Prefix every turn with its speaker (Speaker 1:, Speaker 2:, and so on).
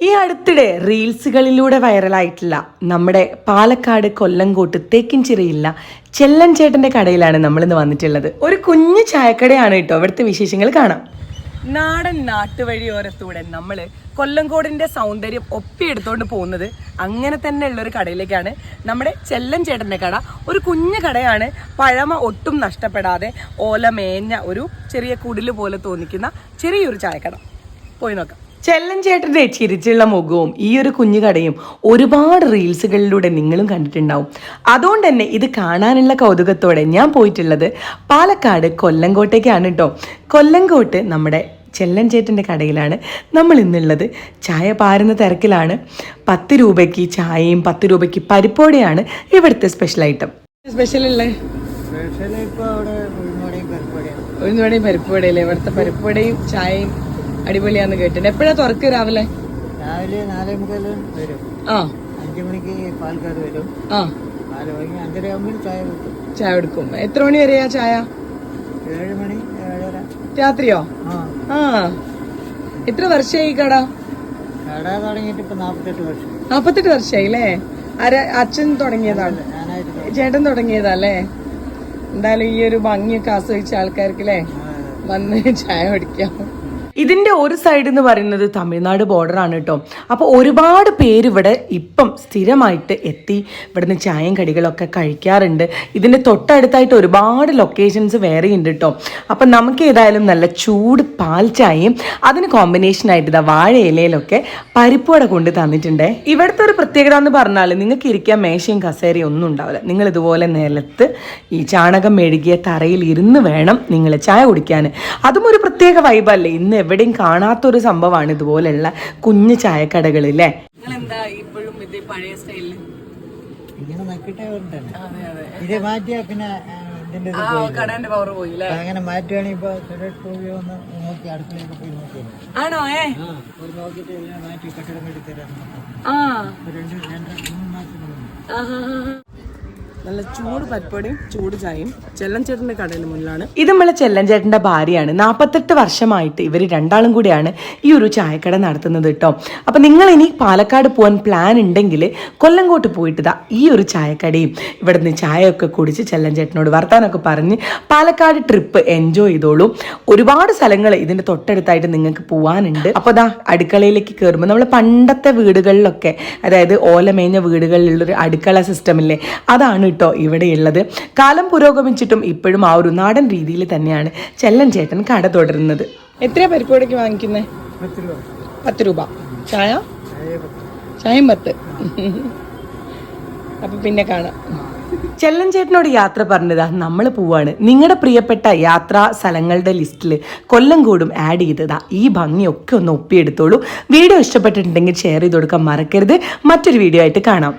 Speaker 1: ഈ അടുത്തിടെ റീൽസുകളിലൂടെ വൈറലായിട്ടുള്ള നമ്മുടെ പാലക്കാട് കൊല്ലംകോട്ട് തേക്കിൻചിറയില്ല ചെല്ലൻ ചേട്ടന്റെ കടയിലാണ് നമ്മൾ ഇന്ന് വന്നിട്ടുള്ളത്. ഒരു കുഞ്ഞു ചായക്കടയാണ് കേട്ടോ അവിടുത്തെ വിശേഷങ്ങൾ കാണാം. നാടൻ നാട്ടുവഴിയോരത്തൂടെ നമ്മൾ കൊല്ലങ്കോടിന്റെ സൗന്ദര്യം ഒപ്പിയെടുത്തോണ്ട് പോകുന്നത് അങ്ങനെ തന്നെ ഒരു കടയിലേക്കാണ്. നമ്മുടെ ചെല്ലൻ ചേട്ടന്റെ കട ഒരു കുഞ്ഞു കടയാണ്. പഴമ ഒട്ടും നഷ്ടപ്പെടാതെ ഓല മേഞ്ഞ ഒരു ചെറിയ കുടിൽ പോലെ തോന്നിക്കുന്ന ചെറിയൊരു ചായക്കട. പോയി നോക്കാം. ചെല്ലൻ ചേട്ടന്റെ ചിരിച്ചുള്ള മുഖവും ഈ ഒരു കുഞ്ഞു കടയും ഒരുപാട് റീൽസുകളിലൂടെ നിങ്ങളും കണ്ടിട്ടുണ്ടാവും. അതുകൊണ്ട് തന്നെ ഇത് കാണാനുള്ള കൗതുകത്തോടെ ഞാൻ പോയിട്ടുള്ളത് പാലക്കാട് കൊല്ലങ്കോട്ടേക്കാണ് കേട്ടോ കൊല്ലങ്കോട്ട് നമ്മുടെ ചെല്ലൻ ചേട്ടന്റെ കടയിലാണ്. നമ്മൾ ഇന്നുള്ളത് ചായ പാരുന്ന തിരക്കിലാണ്. പത്ത് രൂപയ്ക്ക് ചായയും പത്ത് രൂപയ്ക്ക് പരിപ്പോടെയാണ് ഇവിടുത്തെ സ്പെഷ്യൽ ഐറ്റം സ്പെഷ്യൽ അല്ലേ
Speaker 2: സ്പെഷ്യൽ ഇപ്പോൾ അവിടെ ഉഴുന്നുവടയും
Speaker 1: പരിപ്പുവടയില്ലേ ഇവിടുത്തെ പരിപ്പുവടയും ചായയും അടിപൊളിയാന്ന് കേട്ടിട്ട് എപ്പോഴാ തുറക്ക് രാവിലെ?
Speaker 2: രാവിലെ നാലേ മുതൽ വരും.
Speaker 1: ആ.
Speaker 2: അഞ്ചു മണിക്ക് പാൽക്കാട് വരും.
Speaker 1: ആ.
Speaker 2: നാല് മണിക്ക് അഞ്ചര ആകുമ്പോൾ ചായ കൊടുക്കും.
Speaker 1: ചായ കൊടുക്കും. എത്ര മണി വരെയാ ചായ?
Speaker 2: ഏഴ് മണി ഏഴര.
Speaker 1: രാത്രിയോ?
Speaker 2: ആ.
Speaker 1: എത്ര വർഷമായി കട?
Speaker 2: കട തുടങ്ങിയിട്ട് ഇപ്പൊ നാപ്പത്തെട്ട് വർഷം.
Speaker 1: നാപ്പത്തെട്ട് വർഷമായി അല്ലേ ആര അച്ഛൻ തുടങ്ങിയതാണ് ചേട്ടൻ തുടങ്ങിയതല്ലേ എന്തായാലും ഈ ഒരു ഭംഗിയൊക്കെ ആസ്വദിച്ച ആൾക്കാർക്ക് അല്ലേ വന്ന് ചായ കുടിക്കാം. ഇതിന്റെ ഒരു സൈഡ് എന്ന് പറയുന്നത് തമിഴ്നാട് ബോർഡർ ആണ് കേട്ടോ അപ്പോൾ ഒരുപാട് പേര് ഇവിടെ ഇപ്പം സ്ഥിരമായിട്ട് എത്തി ഇവിടുന്ന് ചായയും കടികളൊക്കെ കഴിക്കാറുണ്ട്. ഇതിന്റെ തൊട്ടടുത്തായിട്ട് ഒരുപാട് ലൊക്കേഷൻസ് വേറെ ഉണ്ട് കേട്ടോ അപ്പം നമുക്ക് ഏതായാലും നല്ല ചൂട് പാൽ ചായയും അതിന് കോമ്പിനേഷൻ ആയിട്ട് ഇതാ വാഴ ഇലയിലൊക്കെ പരിപ്പോടെ കൊണ്ട് തന്നിട്ടുണ്ട്. ഇവിടുത്തെ ഒരു പ്രത്യേകത എന്ന് പറഞ്ഞാൽ നിങ്ങൾക്ക് ഇരിക്കാൻ മേശയും കസേരയും ഒന്നും ഉണ്ടാവില്ല. നിങ്ങൾ ഇതുപോലെ നിലത്ത് ഈ ചാണകം മെഴുകിയ തറയിൽ ഇരുന്ന് വേണം നിങ്ങൾ ചായ കുടിക്കാൻ. അതും ഒരു പ്രത്യേക വൈബല്ലേ ഇന്ന് എവിടെയും കാണാത്തൊരു സംഭവമാണ് ഇതുപോലെയുള്ള കുഞ്ഞു ചായക്കടകൾ അല്ലേ എന്താ ഇപ്പോഴും ഇത് പഴയ സ്റ്റൈലിൽ
Speaker 2: ഇങ്ങനെ നക്കിട്ടേ വരണ്ടേ ഇത് മാറ്റിയാ പിന്നെ.
Speaker 1: കടന്റെ പവർ പോയില്ലേ?
Speaker 2: അങ്ങനെ സുരേഷ് പോയി ഒന്ന് നോക്കി അടുക്കളയൊക്കെ പോയി നോക്കി.
Speaker 1: ആണോ ഏ?
Speaker 2: ഒരു മാറ്റി കെട്ടിടം രണ്ട് മൂന്ന്.
Speaker 1: നല്ല ചൂട് പരിപ്പടിയും ചൂട് ചായയും ചെല്ലൻ ചേട്ടന്റെ കടയുടെ മുന്നിലാണ്. ഇത് നമ്മളെ ചെല്ലൻ ഭാര്യയാണ്. നാൽപ്പത്തെട്ട് വർഷമായിട്ട് ഇവർ രണ്ടാളും കൂടിയാണ് ഈ ഒരു ചായക്കട നടത്തുന്നത് കേട്ടോ അപ്പൊ നിങ്ങൾ ഇനി പാലക്കാട് പോകാൻ പ്ലാൻ ഉണ്ടെങ്കിൽ കൊല്ലങ്കോട്ട് പോയിട്ട് ഈ ഒരു ചായക്കടയും ഇവിടുന്ന് ചായയൊക്കെ കുടിച്ച് ചെല്ലൻ ചേട്ടനോട് വർത്താനൊക്കെ പറഞ്ഞ് പാലക്കാട് ട്രിപ്പ് എൻജോയ് ചെയ്തോളൂ. ഒരുപാട് സ്ഥലങ്ങൾ ഇതിന്റെ തൊട്ടടുത്തായിട്ട് നിങ്ങൾക്ക് പോകാനുണ്ട് അപ്പോൾ ദാ അടുക്കളയിലേക്ക് കയറുമ്പോൾ നമ്മൾ പണ്ടത്തെ വീടുകളിലൊക്കെ അതായത് ഓലമേഞ്ഞ വീടുകളിലുള്ളൊരു അടുക്കള സിസ്റ്റം ഇല്ലേ അതാണ് കേട്ടോ ഇവിടെ ഉള്ളത് കാലം പുരോഗമിച്ചിട്ടും ഇപ്പോഴും ആ ഒരു നാടൻ രീതിയിൽ തന്നെയാണ് ചെല്ലൻ ചേട്ടൻ കട തുടരുന്നത്. എത്രയാ പരിപ്പോടേക്ക് വാങ്ങിക്കുന്നത്
Speaker 2: പത്ത് രൂപ.
Speaker 1: ചായ?
Speaker 2: ചായ
Speaker 1: ചായയും പത്ത്. അപ്പൊ പിന്നെ കാണാം. ചെല്ലൻ ചേട്ടനോട് യാത്ര പറഞ്ഞതാ നമ്മൾ പോവാണ്. നിങ്ങളുടെ പ്രിയപ്പെട്ട യാത്രാ സ്ഥലങ്ങളുടെ ലിസ്റ്റിൽ കൊല്ലം കൂടും ആഡ് ചെയ്തതാ. ഈ ഭംഗിയൊക്കെ ഒന്ന് ഒപ്പിയെടുത്തോളൂ. വീഡിയോ ഇഷ്ടപ്പെട്ടിട്ടുണ്ടെങ്കിൽ ഷെയർ ചെയ്ത് കൊടുക്കാൻ മറക്കരുത്. മറ്റൊരു വീഡിയോ ആയിട്ട് കാണാം.